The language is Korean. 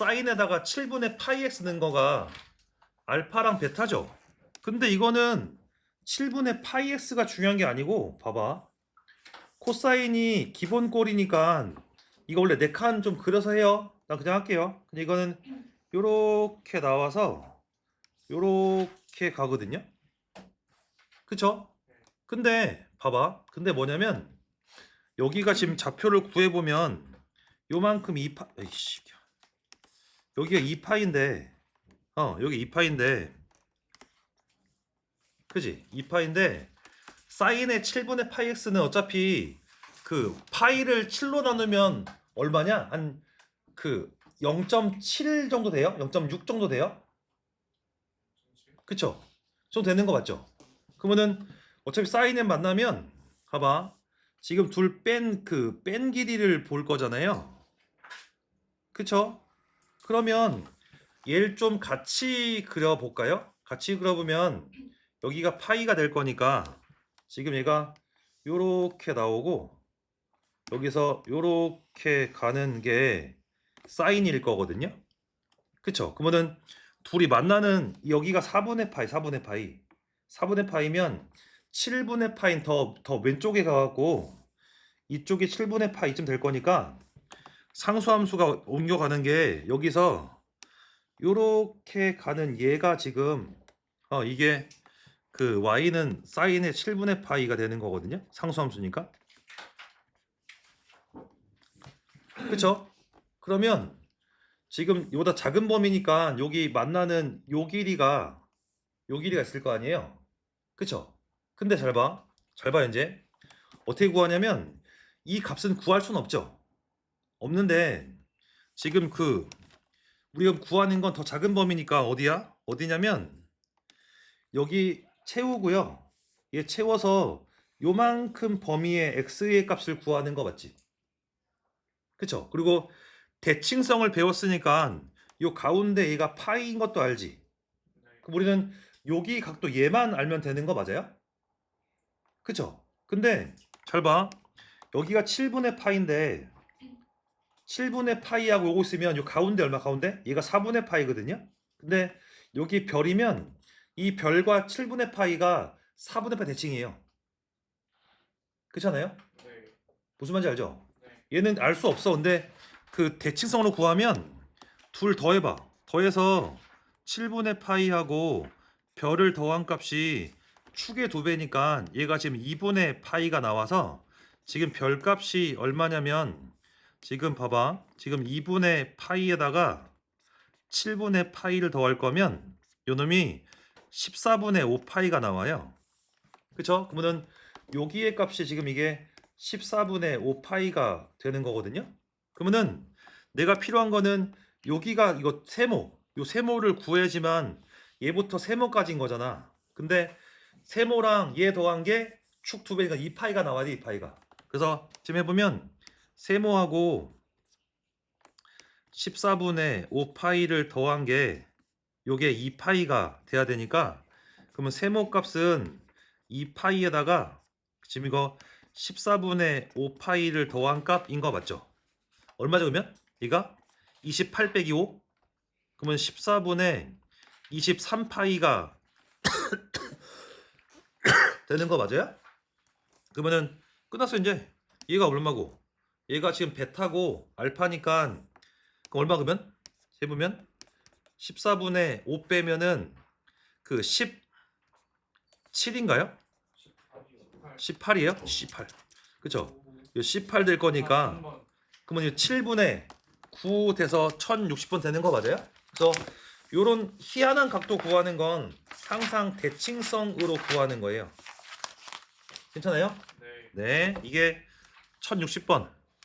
사인에다가 7분의 파이 x 넣은 거가 알파랑 베타죠. 근데 이거는 7분의 파이 x가 중요한 게 아니고 봐봐. 코사인이 기본 꼴이니까 이거 원래 네 칸 좀 그려서 해요. 난 그냥 할게요. 근데 이거는 요렇게 나와서 요렇게 가거든요. 그쵸? 근데 봐봐. 근데 뭐냐면 여기가 지금 좌표를 구해보면 요만큼 2파 에이씨 여기가 2파인데 어 여기 2파인데. 그지? 2파인데 사인의 7분의 파이 x는 어차피 그 파이를 7로 나누면 얼마냐? 한 그 0.7 정도 돼요? 0.6 정도 돼요? 그쵸? 좀 되는 거 맞죠? 그러면은 어차피 사인에 만나면 봐봐. 지금 둘 뺀 그뺀 길이를 볼 거잖아요. 그쵸 그러면 얘를 좀 같이 그려볼까요? 같이 그려보면 여기가 파이가 될 거니까 지금 얘가 요렇게 나오고 여기서 요렇게 가는 게 사인일 거거든요. 그쵸? 그러면은 둘이 만나는 여기가 4분의 파이, 4분의 파이. 4분의 파이면 7분의 파인 더, 더 왼쪽에 가갖고 이쪽이 7분의 파이쯤 될 거니까 상수함수가 옮겨가는 게 여기서 요렇게 가는 얘가 지금 어 이게 그 y는 사인의 7분의 파이가 되는 거거든요. 상수함수니까. 그쵸? 그러면 지금 요보다 작은 범위니까 여기 만나는 요 길이가 요 길이가 있을 거 아니에요. 그쵸? 근데 잘 봐. 잘 봐, 이제. 어떻게 구하냐면 이 값은 구할 수는 없죠. 없는데 지금 그 우리가 구하는 건 더 작은 범위니까 어디야? 어디냐면 여기 채우고요. 얘 채워서 요만큼 범위의 x의 값을 구하는 거 맞지? 그쵸? 그리고 대칭성을 배웠으니까 요 가운데 얘가 파이인 것도 알지? 그럼 우리는 여기 각도 얘만 알면 되는 거 맞아요? 그쵸? 근데 잘 봐. 여기가 7분의 파인데 7분의 파이하고 요거 있으면 요 가운데 얼마 가운데? 얘가 4분의 파이거든요. 근데 여기 별이면 이 별과 7분의 파이가 4분의 파이 대칭이에요. 그렇잖아요? 네. 무슨 말인지 알죠? 네. 얘는 알 수 없어. 근데 그 대칭성으로 구하면 둘 더해봐. 더해서 7분의 파이하고 별을 더한 값이 축의 두 배니까 얘가 지금 2분의 파이가 나와서 지금 별 값이 얼마냐면 지금 봐봐. 지금 2분의 파이에다가 7분의 파이를 더할 거면 요 놈이 14분의 5 파이가 나와요. 그쵸? 그러면은 여기의 값이 지금 이게 14분의 5 파이가 되는 거거든요. 그러면은 내가 필요한 거는 여기가 이거 세모, 요 세모를 구해야지만 얘부터 세모까지인 거잖아. 근데 세모랑 얘 더한 게 축 두 배니까 2 파이가 나와야 돼, 2 파이가. 그래서 지금 해보면 세모하고 14분의 5 파이를 더한 게 요게 2 파이가 돼야 되니까 그러면 세모 값은 2 파이에다가 지금 이거 14분의 5 파이를 더한 값인 거 맞죠? 얼마죠 그러면? 얘가 28 빼기 5? 그러면 14분의 23 파이가 되는 거 맞아요? 그러면은 끝났어 이제 얘가 얼마고 얘가 지금 베타고 알파니까 그럼 얼마 그러면 해보면 14분의 5 빼면은 그 17인가요? 18이에요? 18 그쵸? 이18 될 거니까 그러면 이 7분의 9 돼서 1060번 되는 거 맞아요? 그래서 요런 희한한 각도 구하는 건 항상 대칭성으로 구하는 거예요. 괜찮아요? 네. 네, 이게 1060번.